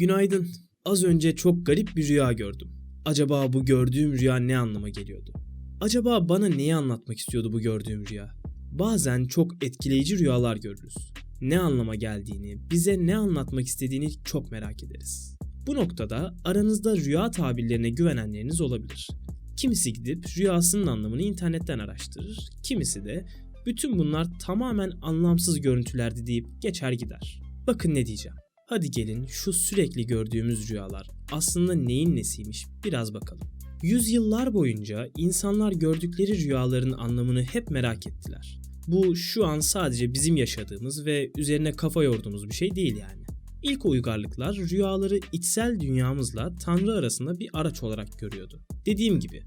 Günaydın. Az önce çok garip bir rüya gördüm. Acaba bu gördüğüm rüya ne anlama geliyordu? Acaba bana neyi anlatmak istiyordu bu gördüğüm rüya? Bazen çok etkileyici rüyalar görürüz. Ne anlama geldiğini, bize ne anlatmak istediğini çok merak ederiz. Bu noktada aranızda rüya tabirlerine güvenenleriniz olabilir. Kimisi gidip rüyasının anlamını internetten araştırır, kimisi de bütün bunlar tamamen anlamsız görüntülerdi deyip geçer gider. Bakın ne diyeceğim. Hadi gelin şu sürekli gördüğümüz rüyalar aslında neyin nesiymiş biraz bakalım. Yüzyıllar boyunca insanlar gördükleri rüyaların anlamını hep merak ettiler. Bu şu an sadece bizim yaşadığımız ve üzerine kafa yorduğumuz bir şey değil yani. İlk uygarlıklar rüyaları içsel dünyamızla Tanrı arasında bir araç olarak görüyordu. Dediğim gibi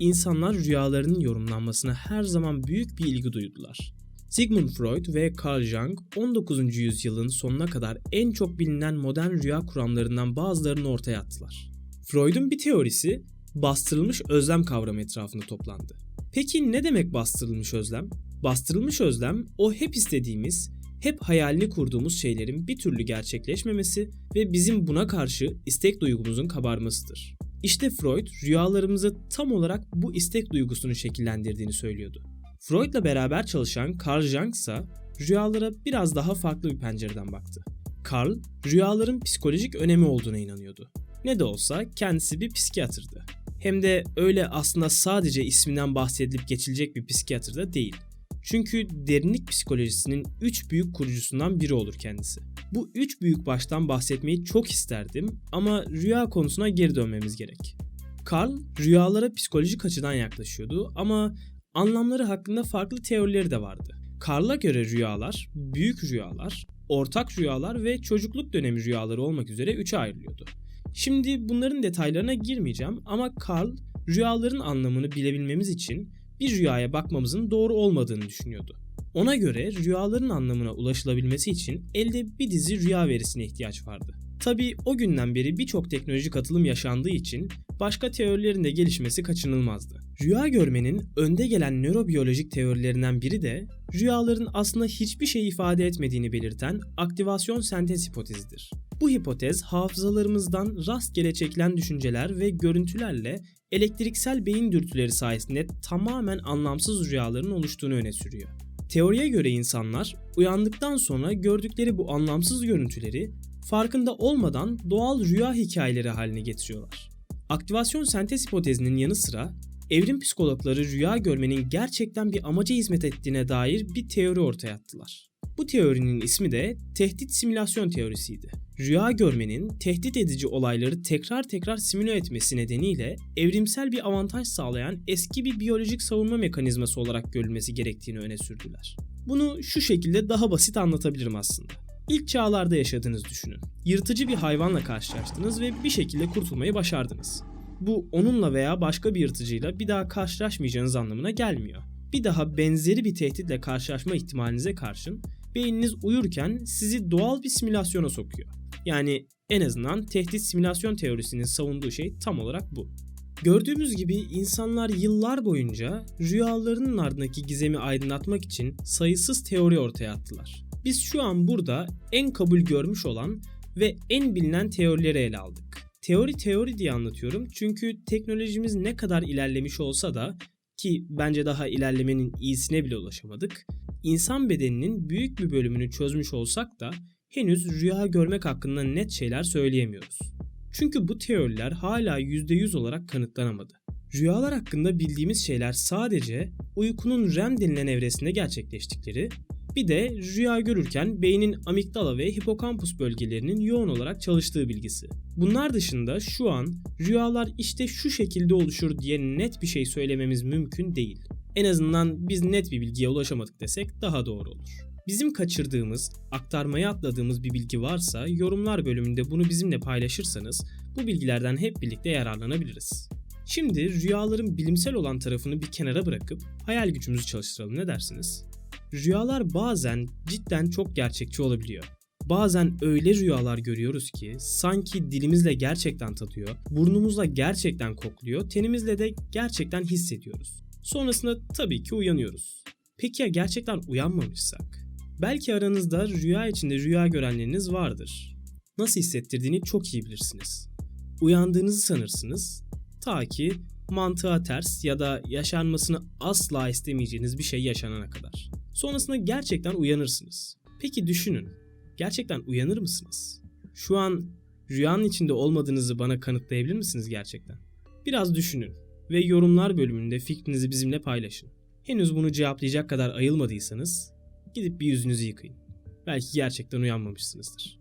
insanlar rüyalarının yorumlanmasına her zaman büyük bir ilgi duydular. Sigmund Freud ve Carl Jung 19. yüzyılın sonuna kadar en çok bilinen modern rüya kuramlarından bazılarını ortaya attılar. Freud'un bir teorisi bastırılmış özlem kavramı etrafında toplandı. Peki ne demek bastırılmış özlem? Bastırılmış özlem o hep istediğimiz, hep hayalini kurduğumuz şeylerin bir türlü gerçekleşmemesi ve bizim buna karşı istek duygumuzun kabarmasıdır. İşte Freud rüyalarımızı tam olarak bu istek duygusunu şekillendirdiğini söylüyordu. Freud'la beraber çalışan Carl Jung ise rüyalara biraz daha farklı bir pencereden baktı. Carl, rüyaların psikolojik önemi olduğuna inanıyordu. Ne de olsa kendisi bir psikiyatrdı. Hem de öyle aslında sadece isminden bahsedilip geçilecek bir psikiyatr da değil. Çünkü derinlik psikolojisinin 3 büyük kurucusundan biri olur kendisi. Bu 3 büyük baştan bahsetmeyi çok isterdim ama rüya konusuna geri dönmemiz gerek. Carl rüyalara psikolojik açıdan yaklaşıyordu ama anlamları hakkında farklı teorileri de vardı. Carl'a göre rüyalar, büyük rüyalar, ortak rüyalar ve çocukluk dönemi rüyaları olmak üzere üçe ayrılıyordu. Şimdi bunların detaylarına girmeyeceğim ama Carl rüyaların anlamını bilebilmemiz için bir rüyaya bakmamızın doğru olmadığını düşünüyordu. Ona göre rüyaların anlamına ulaşılabilmesi için elde bir dizi rüya verisine ihtiyaç vardı. Tabi o günden beri birçok teknolojik atılım yaşandığı için başka teorilerin de gelişmesi kaçınılmazdı. Rüya görmenin önde gelen nörobiyolojik teorilerinden biri de rüyaların aslında hiçbir şey ifade etmediğini belirten aktivasyon sentez hipotezidir. Bu hipotez hafızalarımızdan rastgele çekilen düşünceler ve görüntülerle elektriksel beyin dürtüleri sayesinde tamamen anlamsız rüyaların oluştuğunu öne sürüyor. Teoriye göre insanlar uyandıktan sonra gördükleri bu anlamsız görüntüleri farkında olmadan doğal rüya hikayeleri haline getiriyorlar. Aktivasyon sentez hipotezinin yanı sıra evrim psikologları rüya görmenin gerçekten bir amaca hizmet ettiğine dair bir teori ortaya attılar. Bu teorinin ismi de tehdit simülasyon teorisiydi. Rüya görmenin tehdit edici olayları tekrar tekrar simüle etmesi nedeniyle evrimsel bir avantaj sağlayan eski bir biyolojik savunma mekanizması olarak görülmesi gerektiğini öne sürdüler. Bunu şu şekilde daha basit anlatabilirim aslında. İlk çağlarda yaşadığınızı düşünün. Yırtıcı bir hayvanla karşılaştınız ve bir şekilde kurtulmayı başardınız. Bu onunla veya başka bir yırtıcıyla bir daha karşılaşmayacağınız anlamına gelmiyor. Bir daha benzeri bir tehditle karşılaşma ihtimalinize karşın beyniniz uyurken sizi doğal bir simülasyona sokuyor. Yani en azından tehdit simülasyon teorisinin savunduğu şey tam olarak bu. Gördüğümüz gibi insanlar yıllar boyunca rüyalarının ardındaki gizemi aydınlatmak için sayısız teori ortaya attılar. Biz şu an burada en kabul görmüş olan ve en bilinen teorileri ele aldık. Teori teori diye anlatıyorum çünkü teknolojimiz ne kadar ilerlemiş olsa da ki bence daha ilerlemenin iyisine bile ulaşamadık. İnsan bedeninin büyük bir bölümünü çözmüş olsak da henüz rüya görmek hakkında net şeyler söyleyemiyoruz. Çünkü bu teoriler hala %100 olarak kanıtlanamadı. Rüyalar hakkında bildiğimiz şeyler sadece uykunun REM denilen evresinde gerçekleştikleri, bir de rüya görürken beynin amigdala ve hipokampus bölgelerinin yoğun olarak çalıştığı bilgisi. Bunlar dışında şu an rüyalar işte şu şekilde oluşur diye net bir şey söylememiz mümkün değil. En azından biz net bir bilgiye ulaşamadık desek daha doğru olur. Bizim kaçırdığımız, aktarmaya atladığımız bir bilgi varsa yorumlar bölümünde bunu bizimle paylaşırsanız bu bilgilerden hep birlikte yararlanabiliriz. Şimdi rüyaların bilimsel olan tarafını bir kenara bırakıp hayal gücümüzü çalıştıralım ne dersiniz? Rüyalar bazen cidden çok gerçekçi olabiliyor. Bazen öyle rüyalar görüyoruz ki sanki dilimizle gerçekten tadıyor, burnumuzla gerçekten kokluyor, tenimizle de gerçekten hissediyoruz. Sonrasında tabii ki uyanıyoruz. Peki ya gerçekten uyanmamışsak? Belki aranızda rüya içinde rüya görenleriniz vardır. nasıl hissettirdiğini çok iyi bilirsiniz. Uyandığınızı sanırsınız ta ki mantığa ters ya da yaşanmasını asla istemeyeceğiniz bir şey yaşanana kadar. Sonrasında gerçekten uyanırsınız. Peki düşünün. Gerçekten uyanır mısınız? Şu an rüyanın içinde olmadığınızı bana kanıtlayabilir misiniz gerçekten? Biraz düşünün ve yorumlar bölümünde fikrinizi bizimle paylaşın. Henüz bunu cevaplayacak kadar ayılmadıysanız gidip bir yüzünüzü yıkayın. Belki gerçekten uyanmamışsınızdır.